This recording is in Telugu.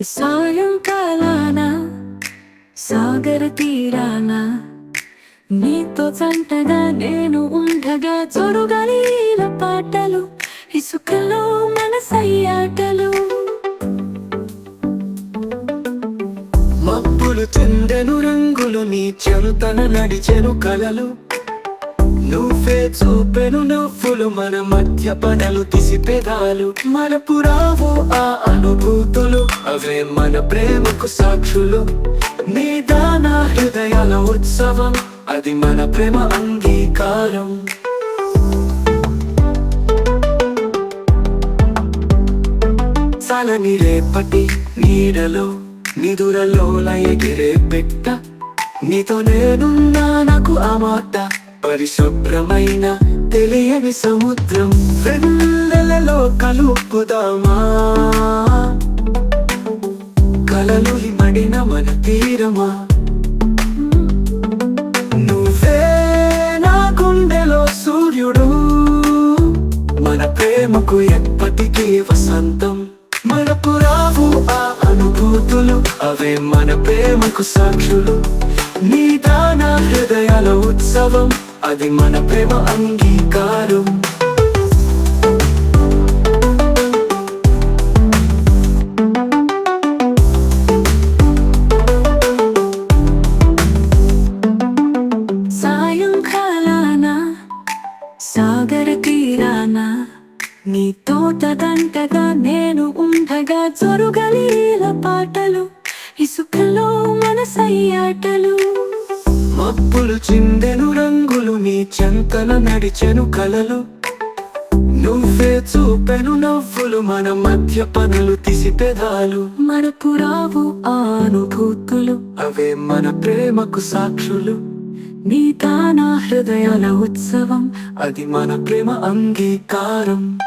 సాయంకాలాన సాగర తీరాన? నీతో చంటగా నేను ఉండగా జరుగలీల పాటలు ఇసుకలో మనసయ్యాటలు మబ్బులు చెందెను రంగులు నీ చెరుతన నడిచెను కలలు. నువ్వే చూపెను నువ్వులు మన మధ్య పనలు తీసిపెదాలు మన పురావు ఆ అనుభూతులు అవే మన ప్రేమకు సాక్షులు. నీ దాన హృదయాల ఉత్సవం అది మన ప్రేమ అంగీకారం. చాలని రేపటి నీడలో నిదురలో లయగిరే పెట్ట. నీతో నేనున్నా నాకు ఆ మాట పరిశుభ్రమైన తెలియని సముద్రం వెన్నెలలో కలుపుదామా కలలు మడిన మన తీరమా? నువ్వే నా గుండెలో సూర్యుడు. మన ప్రేమకు ఎప్పటికీ వసంతం. మనకు రావు ఆ అనుభూతులు అవే మన ప్రేమకు సాక్షులు. నీ దాన హృదయాల ఉత్సవం అది మన ప్రేమ అంగీకారం. సాయంకాలాన సాగర తీరాన నీ తోట దంటగా నేను ఉండగా జరుగలీల పాటలు ఇసుకలో మనసయ్యాటలు. నడిచెను కలలు. నువ్వే చూపెను నవ్వులు మన మధ్య పనులు తీసిపెదాలు మనకు రావు అనుభూతులు. అవే మన ప్రేమకు సాక్షులు. నీ దానా హృదయాల ఉత్సవం. అది మన ప్రేమ అంగీకారం.